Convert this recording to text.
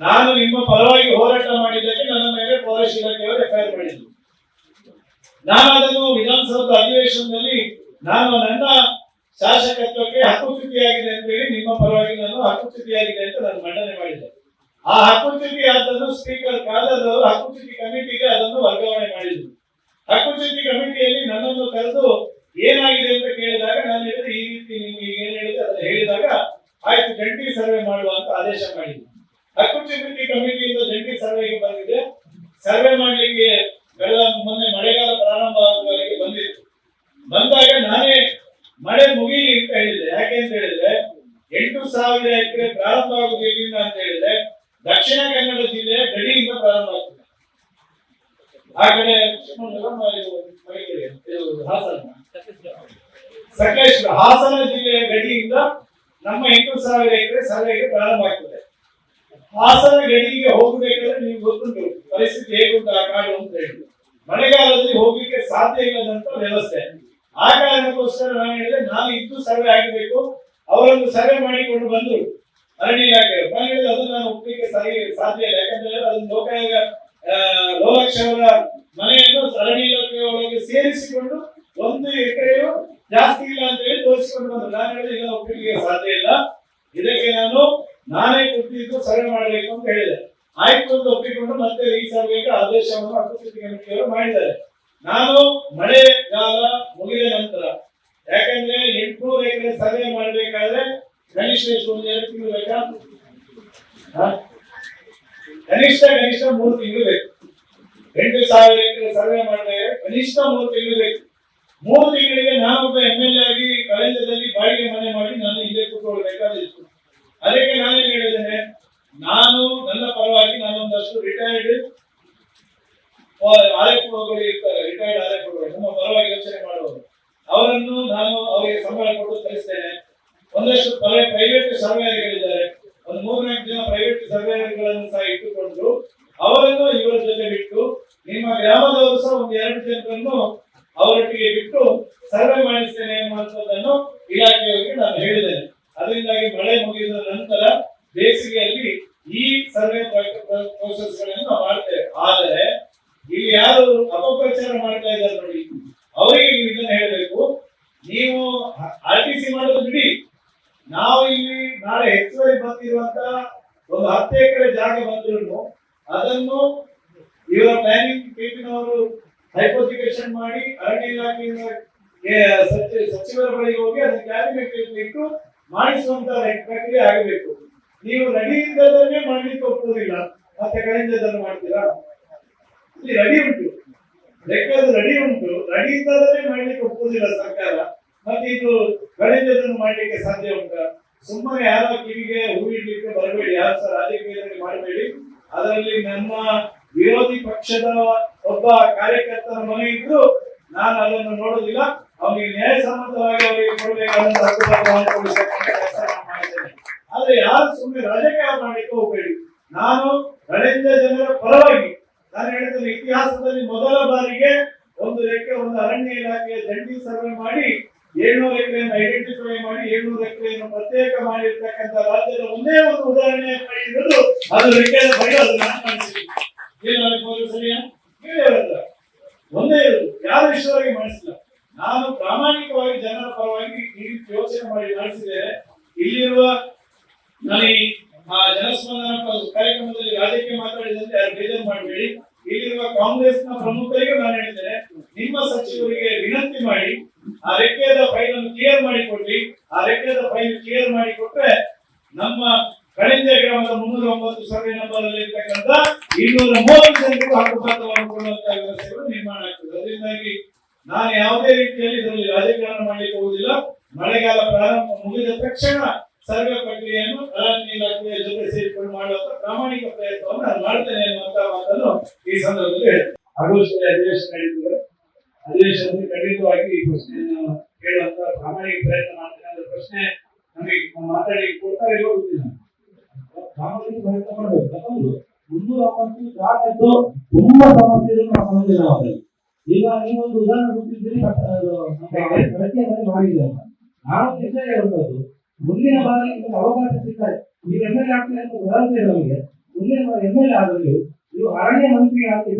ನಾನು ನಿಮ್ಮ ಪರವಾಗಿ ಹೋರಾಟ ಮಾಡಿದ್ದಕ್ಕೆ ನನ್ನ ಮೇಲೆ ಫಾರೆಸ್ಟ್ ಇಲಾಖೆಯವರು ಎಫ್ಐಆರ್ ಮಾಡಿದ್ರು. ನಾನು ಅದನ್ನು ವಿಧಾನಸೌಧ ಅಧಿವೇಶನದಲ್ಲಿ ನಾನು ನನ್ನ ಶಾಸಕತ್ವಕ್ಕೆ ಹಕ್ಕುಚ್ಯುತಿಯಾಗಿದೆ ಅಂತ ಹೇಳಿ ನಿಮ್ಮ ಪರವಾಗಿ ನಾನು ಹಕ್ಕುಚ್ಯುತಿಯಾಗಿದೆ ಅಂತ ನಾನು ಮಂಡನೆ ಮಾಡಿದ್ದೆ. ಆ ಹಕ್ಕುಚ್ಯುತಿ ಅದನ್ನು ಸ್ಪೀಕರ್ ಕಾಲದವರು ಅವರು ಹಕ್ಕುಚ್ಯುತಿ ಕಮಿಟಿಗೆ ಅದನ್ನು ವರ್ಗಾವಣೆ ಮಾಡಿದ್ರು. ಹಕ್ಕುಚ್ಯುತಿ ಕಮಿಟಿಯಲ್ಲಿ ನನ್ನನ್ನು ಕರೆದು ಏನಾಗಿದೆ ಅಂತ ಕೇಳಿದಾಗ ನಾನು ಹೇಳಿದ್ರೆ ಈ ರೀತಿ ನಿಮ್ಗೆ ಏನ್ ಹೇಳಿದ್ರೆ ಅದನ್ನು ಹೇಳಿದಾಗ ಆಯ್ತು ಜಂಟಿ ಸರ್ವೆ ಮಾಡುವ ಅಂತ ಆದೇಶ ಮಾಡಿದ್ರು. ಹಕ್ಕುಚ್ಯುತಿ ಕಮಿಟಿಯಿಂದ ಜಂಟಿ ಸರ್ವೆಗೆ ಬಂದಿದೆ. ಸರ್ವೆ ಮಾಡಲಿಕ್ಕೆ ಕಳೆದ ಮೊನ್ನೆ ಮಳೆಗಾಲ ಪ್ರಾರಂಭ ಆಗುವವರೆಗೆ ಬಂದಿತ್ತು. ಬಂದಾಗ ನಾನೇ ಮಳೆ ಮುಗಿಲಿ ಅಂತ ಹೇಳಿದೆ ಯಾಕೆ ಅಂತ ಹೇಳಿದ್ರೆ, ಎಂಟು ಸಾವಿರ ಎಕರೆ ಪ್ರಾರಂಭ ಆಗುವುದು ಅಂತ ಹೇಳಿದ್ರೆ ದಕ್ಷಿಣ ಕನ್ನಡ ಜಿಲ್ಲೆ ಗಡಿಯಿಂದ ಪ್ರಾರಂಭ ಆಗ್ತದೆ. ಆ ಕಡೆ ಹಾಸನ ಸಕಲೇಶ್ವರ ಹಾಸನ ಜಿಲ್ಲೆಯ ಗಡಿಯಿಂದ ನಮ್ಮ ಎಂಟು ಸಾವಿರ ಎಕರೆ ಸರ್ವೆಗೆ ಪ್ರಾರಂಭ ಆಗ್ತದೆ. ಹಾಸನ ಗಡಿಗೆ ಹೋಗಬೇಕಾದ್ರೆ ನೀವು ಗೊತ್ತುಂಟು. ಪರಿಸ್ಥಿತಿ ಹೇಗುಂಟು ಆ ಕಾಡು ಅಂತ ಹೇಳಿ. ಮಳೆಗಾಲದಲ್ಲಿ ಹೋಗ್ಲಿಕ್ಕೆ ಸಾಧ್ಯ ಇಲ್ಲದಂತ ವ್ಯವಸ್ಥೆ. ಆ ಕಾರಣಕ್ಕೋಸ್ಕರ ನಾನು ಹೇಳಿದೆ, ನಾನು ಇದ್ದು ಸರ್ವೆ ಆಗಬೇಕು. ಅವರನ್ನು ಸರ್ವೆ ಮಾಡಿಕೊಂಡು ಬಂದ್ರು ಅರಣ್ಯ ಇಲಾಖೆ ನಾನು ಅದನ್ನು ನಾನು ಒಪ್ಪಲಿಕ್ಕೆ ಸರಿ ಸಾಧ್ಯ ಇಲ್ಲ. ಯಾಕಂದ್ರೆ ಅದನ್ನು ಲೋಕಾಯೋಗ ಲೋಲಕ್ಷ ಅವರ ಮನೆಯನ್ನು ಅರಣ್ಯ ಇಲಾಖೆ ಒಳಗೆ ಸೇರಿಸಿಕೊಂಡು ಒಂದು ಎಕರೆಯು ಜಾಸ್ತಿ ಇಲ್ಲ ಅಂತ ಹೇಳಿ ತೋರಿಸಿಕೊಂಡು ಬಂದ್ರು. ನಾನು ಹೇಳಿದೆ ಇದನ್ನು ಒಪ್ಪಲಿಕ್ಕೆ ಸಾಧ್ಯ ಇಲ್ಲ ಇದಕ್ಕೆ ನಾನು ನಾನೇ ಕೂತಿದ್ದು ಸರ್ವೆ ಮಾಡಬೇಕು ಅಂತ ಹೇಳಿದೆ. ಆಯ್ತು ಅಂತ ಒಪ್ಪಿಕೊಂಡು ಮತ್ತೆ ಈ ಸರ್ವೆಗೆ ಆದೇಶವನ್ನು ಕಮಿಟಿಯವರು ಮಾಡಿದ್ದಾರೆ. ನಾನು ಮಳೆಗಾಲ ಮುಗಿದ ನಂತರ, ಯಾಕಂದ್ರೆ ಎಂಟುನೂರು ಎಕರೆ ಸರ್ವೆ ಮಾಡಬೇಕಾದ್ರೆ ಕನಿಷ್ಠ ಒಂದು ಎರಡು ತಿಂಗಳು ಬೇಕಾ? ಕನಿಷ್ಠ ಕನಿಷ್ಠ ಮೂರು ತಿಂಗಳು ಬೇಕು. ಎಂಟು ಸಾವಿರ ಎಕರೆ ಸರ್ವೆ ಮಾಡಿದ್ರೆ ಕನಿಷ್ಠ ಮೂರು ತಿಂಗಳು ಬೇಕು. ಮೂರು ತಿಂಗಳಿಗೆ ನಾನೊಬ್ಬ ಎಂ ಎಲ್ ಎ ಆಗಿ ಕಳೆಂಜದಲ್ಲಿ ಬಾಡಿಗೆ ಮನೆ ಮಾಡಿ ನಾನು ಇಲ್ಲೇ ಕೂತ್ಕೊಳ್ಬೇಕಾದಿತ್ತು ಅದಕ್ಕೆ ನಾನೇನ್ ಹೇಳಿದ್ದೇನೆ ನಾನು ನನ್ನ ಪರವಾಗಿ ನಾನೊಂದಷ್ಟು ರಿಟೈರ್ಡ್ ಆರ್ ಇರ್ತಾರೆ ರಿಟೈರ್ಡ್ ಎಫ್ ನಮ್ಮ ಪರವಾಗಿ ಯೋಚನೆ ಮಾಡುವವರು. ಅವರನ್ನು ನಾನು ಅವರಿಗೆ ಸಂಬಳ ಕೊಟ್ಟು ಕಲಿಸ್ತೇನೆ ಒಂದಷ್ಟು ಪ್ರೈವೇಟ್ ಸರ್ವೇಯರ್ಗಳಿದ್ದಾರೆ ಒಂದು ಮೂರ್ನಾಲ್ಕು ಜನ ಪ್ರೈವೇಟ್ ಸರ್ವೇಯರ್ಗಳನ್ನು ಸಹ ಇಟ್ಟುಕೊಂಡು ಅವರನ್ನು ಇವರ ಜೊತೆ ಬಿಟ್ಟು, ನಿಮ್ಮ ಗ್ರಾಮದವರು ಸಹ ಒಂದು ಎರಡು ಜನರನ್ನು ಅವರೊಟ್ಟಿಗೆ ಬಿಟ್ಟು ಸರ್ವೆ ಮಾಡಿಸ್ತೇನೆ ಎನ್ನುವಂಥದ್ದನ್ನು ಇಲಾಖೆಯವರಿಗೆ ನಾನು ಹೇಳಿದ್ದೇನೆ ಅದರಿಂದಾಗಿ ಮಳೆ ಮುಗಿದ ನಂತರ ಬೇಸಿಗೆಯಲ್ಲಿ ಈ ಸರ್ವೆ ಪ್ರೋಸೆಸ್ಗಳನ್ನು ನಾವು ಮಾಡ್ತೇವೆ ಆದರೆ ಇಲ್ಲಿ ಯಾರು ಅಪಪ್ರಚಾರ ಮಾಡ್ತಾ ಇದ್ದಾರೆ ನೋಡಿ. ಅವರಿಗೆ ನೀವು ಇದನ್ನ ಹೇಳಬೇಕು. ನೀವು ಆರ್ ಟಿ ಸಿ ಮಾಡೋದು ಬಿಡಿ. ನಾವು ಇಲ್ಲಿ ನಾಳೆ ಹೆಚ್ಚುವರಿ ಬಂದಿರುವಂತ ಒಂದು ಹತ್ತು ಎಕರೆ ಜಾಗ ಬಂದ್ರು ಅದನ್ನು ಇವರ ಪ್ಲಾನಿಂಗ್ ಟೀಮಿನವರು ಹೈಪೋಸಿಕೇಶನ್ ಮಾಡಿ ಅರಣ್ಯ ಇಲಾಖೆಯಿಂದ ಸಚಿವರ ಬಳಿಗೆ ಹೋಗಿ ಅದನ್ನು ಕ್ಯಾಬಿನೆಟ್ ಇಟ್ಟು ಮಾಡಿಸುವಂತ ಪ್ರಕ್ರಿಯೆ ಆಗಬೇಕು. ನೀವು ಇದ್ದದನ್ನೇ ಮಾಡ್ಲಿಕ್ಕೆ ಒಪ್ಪುವುದಿಲ್ಲ ಮತ್ತೆ ಕಡೆಯಿಂದ ಮಾಡ್ತೀರಾ? ಇಲ್ಲಿ ರೆಡಿ ಉಂಟು. ಲೆಕ್ಕದ ರೆಡಿ ಉಂಟು. ರೆಡಿ ಇದ್ದದನ್ನೇ ಮಾಡ್ಲಿಕ್ಕೆ ಒಪ್ಪುವುದಿಲ್ಲ ಸರ್ಕಾರ. ಮತ್ತೆ ಇದು ಗಣಿತದನ್ನು ಮಾಡ್ಲಿಕ್ಕೆ ಸಾಧ್ಯ ಉಂಟಾ? ಸುಮ್ಮನೆ ಯಾರ ಕಿವಿಗೆ ಹೂವಿಡ್ಲಿಕ್ಕೆ ಬರಬೇಡಿ. ಯಾರು ಸರ್ ರಾಜಕೀಯದಲ್ಲಿ ಮಾಡಬೇಡಿ. ಅದರಲ್ಲಿ ನಮ್ಮ ವಿರೋಧಿ ಪಕ್ಷದ ಒಬ್ಬ ಕಾರ್ಯಕರ್ತರ ಮನೆ ಇದ್ರು ನಾನು ಅದನ್ನು ನೋಡುದಿಲ್ಲ. ಅವನಿಗೆ ನ್ಯಾಯಸಮ್ಮತವಾಗಿ ಅವರಿಗೆ ಕೊಡಬೇಕಾದಂತ ಆದ್ರೆ ಯಾರು ಸುಮ್ಮನೆ ರಾಜಕೀಯ ಮಾಡಲಿಕ್ಕೆ ಹೋಗಬೇಡಿ. ನಾನು ಗಣಿತ ಜನರ ಪರವಾಗಿ ನಾನು ಹೇಳಿದ್ರೆ ಇತಿಹಾಸದಲ್ಲಿ ಮೊದಲ ಬಾರಿಗೆ ಒಂದು ರೆಕ್ಕೆ ಒಂದು ಅರಣ್ಯ ಇಲಾಖೆಯ ಜಂಟಿ ಸರ್ವೆ ಮಾಡಿ, ಏಳ್ನೂರು ಎಕರೆಯನ್ನು ಐಡೆಂಟಿಫೈ ಮಾಡಿ, ಏಳ್ನೂರು ಎಕರೆಯನ್ನು ಪ್ರತ್ಯೇಕ ಮಾಡಿರ್ತಕ್ಕಂಥ ರಾಜ್ಯದ ಒಂದೇ ಒಂದು ಉದಾಹರಣೆ ಇರೋದು ಅದು ರೆಕ್ಕೆ ಬಗ್ಗೆ ಸರಿಯಾ? ಒಂದೇ ಇರೋದು. ಯಾರು ವಿಷಯವಾಗಿ ಮಾಡಿಸಿಲ್ಲ? ನಾನು ಪ್ರಾಮಾಣಿಕವಾಗಿ ಜನರ ಪರವಾಗಿ ಈ ಯೋಚನೆ ಮಾಡಿ, ಮಾಡಿಸಿದರೆ ಇಲ್ಲಿರುವ ನಾನು ಈ ಆ, ಜನಸ್ಪಂದನ ಕಾರ್ಯಕ್ರಮದಲ್ಲಿ ರಾಜಕೀಯ ಮಾತಾಡಿದಂತೆ ಯಾರು ಬೇಜಾರು ಮಾಡಬೇಡಿ ಇಲ್ಲಿರುವ ಕಾಂಗ್ರೆಸ್ನ ಪ್ರಮುಖರಿಗೆ ನಾನು ಹೇಳ್ತೇನೆ ನಿಮ್ಮ ಸಚಿವರಿಗೆ ವಿನಂತಿ ಮಾಡಿ ಆ ರೆಕ್ಕೆದ ಫೈಲ್ ಅನ್ನು ಕ್ಲಿಯರ್ ಮಾಡಿಕೊಡ್ಲಿ. ಆ ರೆಕ್ಕೆದ ಫೈಲ್ ಕ್ಲಿಯರ್ ಮಾಡಿಕೊಟ್ರೆ ನಮ್ಮ ಕಳಿಂಜ ಗ್ರಾಮದ ಮುನ್ನೂರ ಒಂಬತ್ತು ಸರ್ವೆ ನಂಬರ್ ಅಲ್ಲಿ ಇರ್ತಕ್ಕಂಥ ಇನ್ನೂರ ಮೂವತ್ತು ಜನರಿಗೂ ಹಕ್ಕುಪತ್ರವನ್ನು ಕೊಡುವಂತಹ ವ್ಯವಸ್ಥೆಗಳು ನಿರ್ಮಾಣ ಆಗ್ತದೆ. ಅದರಿಂದಾಗಿ ನಾನು ಯಾವುದೇ ರೀತಿಯಲ್ಲಿ ಇದರಲ್ಲಿ ರಾಜಕಾರಣ ಮಾಡಲಿಕ್ಕೆ ಹೋಗುದಿಲ್ಲ ಮಳೆಗಾಲ ಪ್ರಾರಂಭ ಮುಗಿದ ತಕ್ಷಣ ಸರ್ವೆ ಪ್ರಕ್ರಿಯೆಯನ್ನು ಅರಣ್ಯ ಇಲಾಖೆಯ ಜೊತೆ ಸೇರಿಕೊಂಡು ಮಾಡುವಂತ ಪ್ರಾಮಾಣಿಕ ಪ್ರಯತ್ನವನ್ನು ನಾನು ಮಾಡ್ತೇನೆ ಅನ್ನುವಂತ ಮಾತನ್ನು ಈ ಸಂದರ್ಭದಲ್ಲಿ ಆಗೋಷ್ಠಿ ಅಧಿವೇಶನ ನಡೀತದೆ ಅಧಿವೇಶನದಲ್ಲಿ ಖಂಡಿತವಾಗಿ ಈ ಪ್ರಶ್ನೆಯನ್ನು ಕೇಳುವಂತ ಪ್ರಾಮಾಣಿಕ ಪ್ರಯತ್ನ ಮಾಡ್ತೇನೆ ಅಂದ್ರೆ ಪ್ರಶ್ನೆ ನಮಗೆ ಮಾತಾಡಿ ಕೊಡ್ತಾರೆ ಇಲ್ಲೋ ಪ್ರಾಮಾಣಿಕ ಪ್ರಯತ್ನ ಮಾಡಬೇಕು. ಒಂದು ಮುನ್ನೂರ ಗ್ರಾಹಕದ್ದು ತುಂಬಾ ಸಮಸ್ಯೆಗಳು ನಾವು ಹೊಂದಿದ್ದೇವೆ ನಾವು ಅದರಲ್ಲಿ. ಈಗ ನೀವೊಂದು ಉದಾಹರಣೆ ಕೊಟ್ಟಿದ್ದೀರಿ ಮಾಡಿದ್ದೇನೆ ಮಾಡಿದ್ದೀರಿ. ನಾನು ನಿಜ ಹೇಳುವುದು ಮುಂದಿನ ಬಾರಿ ಅವಕಾಶ ಸಿಗ್ತದೆ ನೀವು ಎಂ ಎಲ್ ಅಂತ ಭರವಸೆ ನಮಗೆ ಮುಂದಿನ ಮುಂದೆ ಎಂ ಎಲ್ ನೀವು ಅರಣ್ಯ ಮಂತ್ರಿ ಆಗಿ